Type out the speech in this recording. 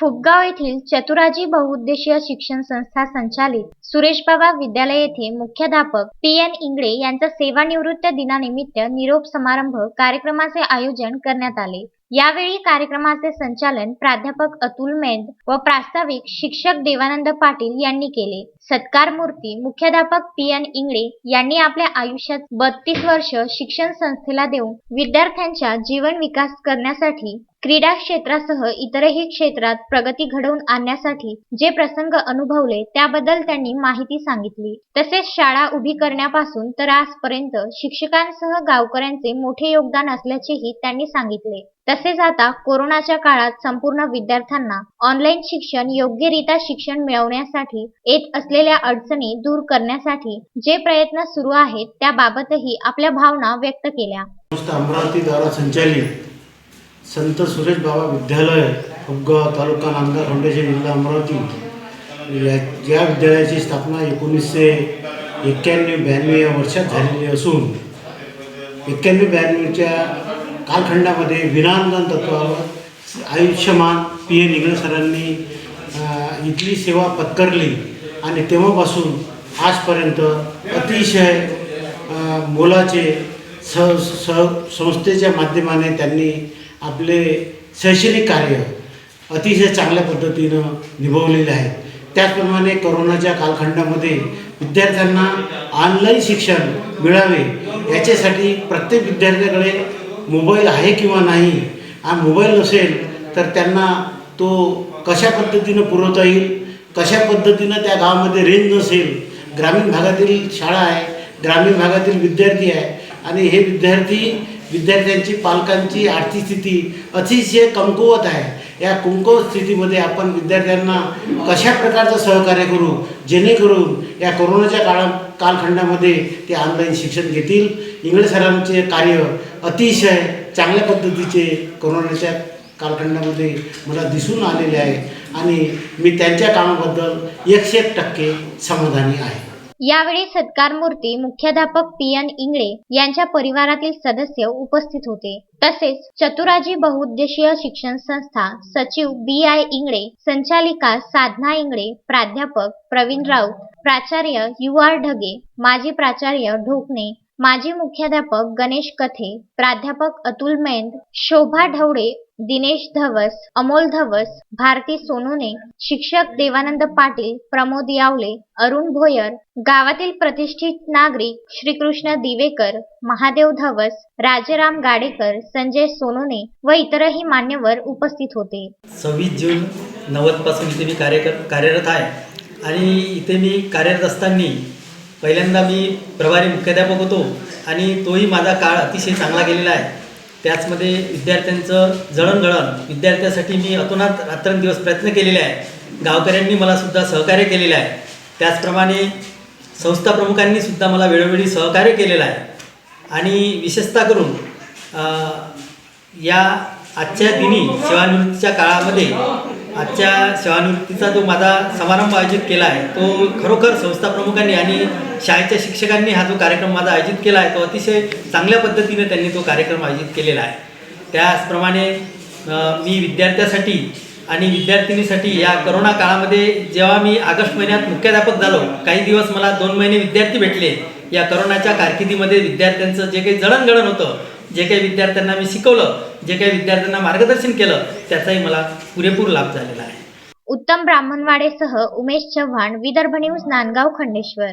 फुगगाव येथील चतुराजी बहुउद्देशीय शिक्षण संस्था संचालित सुरेश बाबा विद्यालय येथे मुख्याध्यापक पी एन इंगळे यांचा सेवानिवृत्त दिनानिमित्त निरोप समारंभ कार्यक्रमाचे आयोजन करण्यात आले. यावेळी कार्यक्रमाचे संचालन प्राध्यापक अतुल मेंद व प्रास्ताविक शिक्षक देवानंद पाटील यांनी केले. सत्कार मूर्ती मुख्याध्यापक पी एन इंगळे यांनी आपल्या आयुष्यात बत्तीस वर्ष शिक्षण संस्थेला देऊन विद्यार्थ्यांच्या जीवन विकास करण्यासाठी क्रीडा क्षेत्रासह इतरही क्षेत्रात प्रगती घडवून आणण्यासाठी जे प्रसंग अनुभवले त्याबद्दल त्यांनी माहिती सांगितली. तसेच शाळा उभी करण्यापासून तर आजपर्यंत शिक्षकांसह गावकऱ्यांचे मोठे योगदान असल्याचेही त्यांनी सांगितले. तसेच आता कोरोनाच्या काळात संपूर्ण विद्यार्थ्यांना ऑनलाईन शिक्षण योग्यरित्या शिक्षण मिळवण्यासाठी येत असले असलेल्या अडचणी दूर करण्यासाठी जे प्रयत्न सुरू आहेत त्याबाबतही आपल्या भावना व्यक्त केल्या. अमरावती द्वारा संचालित संत सुरेश बाबा विद्यालय उपगाव तालुका नांदगाव फाउंडेशन जिल्हा अमरावती या या विद्यालयाची स्थापना एकोणीसशे एक्क्याण्णव ब्याण्णव या वर्षात झालेली असून एक्क्याण्णव ब्याण्णवच्या कालखंडामध्ये विनांदन तत्वावर आयुष्यमान पी एन इंगळे सरांनी इथली सेवा पत्करली. आणि तेव्हापासून आजपर्यंत अतिशय मोलाचे स स संस्थेच्या माध्यमाने त्यांनी आपले शैक्षणिक कार्य अतिशय चांगल्या पद्धतीनं निभवलेले आहे त्याचप्रमाणे करोनाच्या कालखंडामध्ये विद्यार्थ्यांना ऑनलाईन शिक्षण मिळावे याच्यासाठी प्रत्येक विद्यार्थ्याकडे मोबाईल आहे किंवा नाही हा मोबाईल नसेल तर त्यांना तो कशा पद्धतीनं पुरवता येईल कशा पद्धतीनं त्या गावामध्ये रेंज नसेल ग्रामीण भागातील शाळा आहे ग्रामीण भागातील विद्यार्थी आहे आणि हे विद्यार्थी विद्यार्थ्यांची पालकांची आर्थिक स्थिती अतिशय कमकुवत आहे. या कमकुवत स्थितीमध्ये आपण विद्यार्थ्यांना कशा प्रकारचं सहकार्य करू जेणेकरून या कोरोनाच्या काळा कालखंडामध्ये ते ऑनलाईन शिक्षण घेतील. इंग्रज सरांचे कार्य अतिशय चांगल्या पद्धतीचे कोरोनाच्या कालखंडामध्ये मला दिसून आलेले आहे. आणि मी त्यांच्या कामाबद्दल एकशे एक टक्के समाधानी आहे. यावेळी सत्कार मूर्ती मुख्याध्यापक पी एन इंगळे यांच्या परिवारातील सदस्य उपस्थित होते. तसेच चतुराजी बहुउद्देशीय शिक्षण संस्था सचिव बी आय इंगळे संचालिका साधना इंगळे प्राध्यापक प्रवीण राऊत प्राचार्य यू आर ढगे माजी प्राचार्य ढोकणे माजी मुख्याध्यापक गणेश कथे प्राध्यापक अतुल मेंद शोभा ढवळे दिनेश धवस अमोल धवस भारती सोनोने शिक्षक देवानंद पाटील प्रमोद यावले अरुण भोयर गावातील प्रतिष्ठित नागरिक श्रीकृष्ण दिवेकर महादेव धवस राजाराम गाडेकर संजय सोनोने व इतरही मान्यवर उपस्थित होते. सव्वीस जून नव्वदपासून इथे मी कार्य कार्यरत आहे. आणि इथे मी कार्यरत असताना पहिल्यांदा मी प्रभारी मुख्याध्यापक होतो आणि तोही माझा काळ अतिशय चांगला गेलेला आहे. त्याचमध्ये विद्यार्थ्यांचं जळणघळण विद्यार्थ्यासाठी मी अतोनात रात्रंदिवस प्रयत्न केलेले आहे. गावकऱ्यांनी मला सुद्धा सहकार्य केलेलं आहे. त्याचप्रमाणे संस्था प्रमुखांनी सुद्धा मला वेळोवेळी सहकार्य केलेलं आहे. आणि विशेषतः करून या आजच्या दिनी सेवानिवृत्तीच्या काळामध्ये आजच्या सेवानिवृत्तीचा जो माझा समारंभ आयोजित केला आहे तो खरोखर संस्था प्रमुखांनी आणि शाळेच्या शिक्षकांनी हा जो कार्यक्रम माझा आयोजित केला आहे तो अतिशय चांगल्या पद्धतीने त्यांनी तो कार्यक्रम आयोजित केलेला आहे. त्याचप्रमाणे मी विद्यार्थ्यासाठी आणि विद्यार्थिनीसाठी या करोना काळामध्ये जेव्हा मी ऑगस्ट महिन्यात मुख्याध्यापक झालो काही दिवस मला दोन महिने विद्यार्थी भेटले. या करोनाच्या कारकिर्दीमध्ये विद्यार्थ्यांचं जे काही जडणघडण होतं जे काही विद्यार्थ्यांना मी शिकवलं जे काही विद्यार्थ्यांना मार्गदर्शन केलं त्याचाही मला पुरेपूर लाभ झालेला आहे. उत्तम ब्राह्मणवाडेसह उमेश चव्हाण विदर्भ न्यूज नांदगाव खंडेश्वर.